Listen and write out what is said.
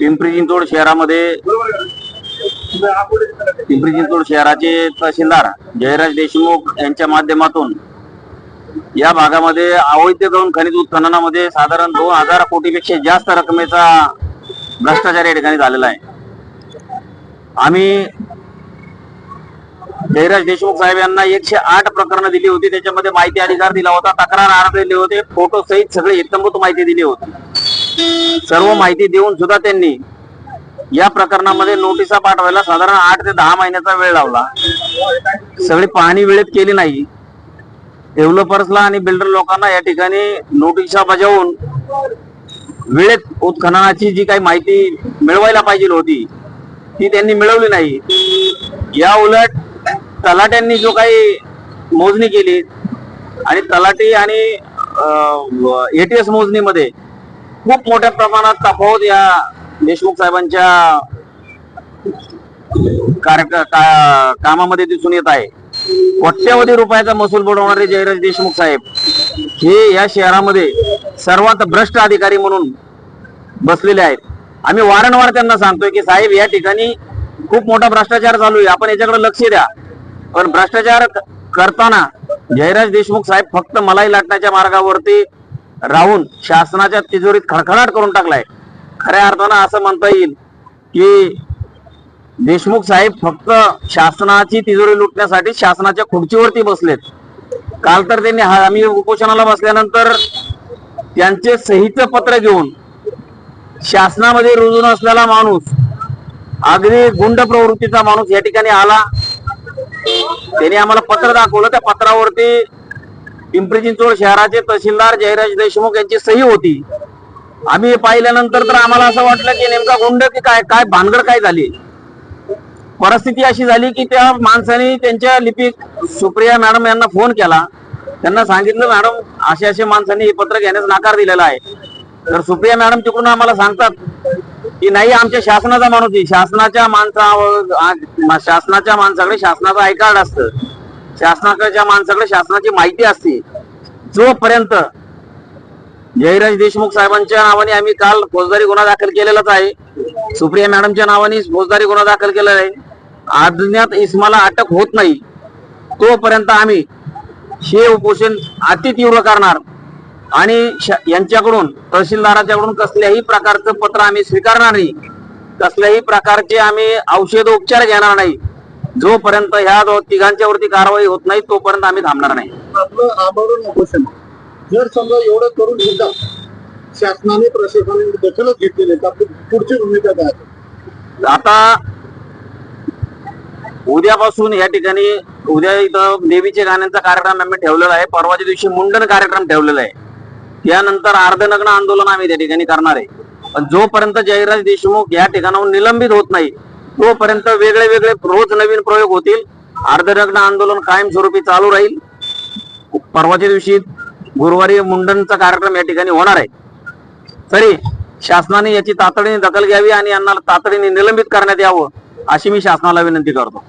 पिंपरी चिंचोड शहरामध्ये पिंपरी चिंचोड शहराचे तहसीलदार जयराज देशमुख यांच्या माध्यमातून या भागामध्ये अवैध करून खनिज उत्खननामध्ये साधारण दोन हजार कोटीपेक्षा जास्त रकमेचा भ्रष्टाचार या ठिकाणी झालेला आहे. आम्ही धीरज देशमुख साहेब यांना एकशे आठ प्रकरणं दिली होती. त्याच्यामध्ये माहिती अधिकार दिला होता. तक्रार अर्ज दिले होते. फोटो सहित सगळे इतंभूत माहिती दिली होती. सर्व माहिती देऊन सुद्धा त्यांनी या प्रकरणामध्ये नोटिसा पाठवायला साधारण आठ ते दहा महिन्याचा वेळ लावला. सगळी पाहणी वेळेत केली नाही. डेव्हलपर्सला आणि बिल्डर लोकांना या ठिकाणी नोटिसा बजावून वेळेत उत्खननाची जी काही माहिती मिळवायला पाहिजे होती ती त्यांनी मिळवली नाही. या उलट तलाट्यांनी जो काही मोजणी केली आणि तलाटी आणि एटीएस मोजणीमध्ये खूप मोठ्या प्रमाणात तफावत या देशमुख साहेबांच्या कार्य का- कामामध्ये दिसून येत आहे. कोट्यवधी रुपयाचा महसूल बुडवणारे जयराज देशमुख साहेब हे या शहरामध्ये सर्वात भ्रष्ट अधिकारी म्हणून बसलेले आहेत. आम्ही वारंवार त्यांना सांगतोय की साहेब या ठिकाणी खूप मोठा भ्रष्टाचार चालू आहे. आपण याच्याकडे लक्ष द्या. पण भ्रष्टाचार करताना जयराज देशमुख साहेब फक्त मलाई लाटण्याच्या मार्गावरती राहून शासनाच्या तिजोरीत खडखडाट करून टाकलाय. खऱ्या अर्थानं असं म्हणता येईल की देशमुख साहेब फक्त शासनाची तिजोरी लुटण्यासाठी शासनाच्या खुर्चीवरती बसलेत. काल तर त्यांनी आम्ही उपोषणाला बसल्यानंतर त्यांचे सहीचं पत्र घेऊन शासनामध्ये रुजून असलेला माणूस अगदी गुंड प्रवृत्तीचा माणूस या ठिकाणी आला. त्यांनी आम्हाला पत्र दाखवलं. त्या पत्रावरती पिंपरी चिंचवड शहराचे तहसीलदार जयराज देशमुख यांची सही होती. आम्ही पाहिल्यानंतर तर आम्हाला असं वाटलं की नेमका गुंड की काय काय भानगड काय झाली? परिस्थिती अशी झाली की त्या माणसाने त्यांच्या लिपिक सुप्रिया मॅडम यांना फोन केला. त्यांना सांगितलं मॅडम असे असे माणसांनी हे पत्र घेण्यास नकार दिलेला आहे. तर सुप्रिया मॅडम तिकडून आम्हाला सांगतात की नाही आमच्या शासनाचा माणूस आहे. शासनाच्या माणसावर आ- शासनाच्या माणसाकडे शासनाचं आय कार्ड असतं. शासनाकडच्या माणसाकडे शासनाची माहिती असते. जोपर्यंत जयराज देशमुख साहेबांच्या नावाने आम्ही काल फौजदारी गुन्हा दाखल केलेलाच आहे. सुप्रिया मॅडमच्या नावाने फौजदारी गुन्हा दाखल केलेला आहे. अज्ञात इस्माला अटक होत नाही. तोपर्यंत आम्ही हे उपोषण अति तीव्र करणार. आणि यांच्याकडून तहसीलदाराच्याकडून कसल्याही प्रकारचं पत्र आम्ही स्वीकारणार नाही. कसल्याही प्रकारचे आम्ही औषध उपचार घेणार नाही. जोपर्यंत ह्या दो- तिघांच्या वरती कारवाई होत नाही तोपर्यंत आम्ही थांबणार नाही. आपलं जर समजा एवढं करून सुद्धा शासनाने प्रशासनाने दखलच घेतलेली पुढची भूमिका काय? आता उद्यापासून या ठिकाणी उद्या इथं देवीच्या गाण्यांचा कार्यक्रम आम्ही ठेवलेला आहे. परवाच्या दिवशी मुंडन कार्यक्रम ठेवलेला आहे. त्यानंतर अर्धनग्न आंदोलन आम्ही त्या ठिकाणी करणार आहे. पण जोपर्यंत जयराज देशमुख या ठिकाणाहून निलंबित होत नाही तोपर्यंत वेगळे वेगळे रोज नवीन प्रयोग होतील. अर्धनग्न आंदोलन कायमस्वरूपी चालू राहील. परवाच्या दिवशी गुरुवारी मुंडनचा कार्यक्रम या ठिकाणी होणार आहे. तरी शासनाने याची तातडीने दखल घ्यावी आणि यांना तातडीने निलंबित करण्यात यावं अशी मी शासनाला विनंती करतो.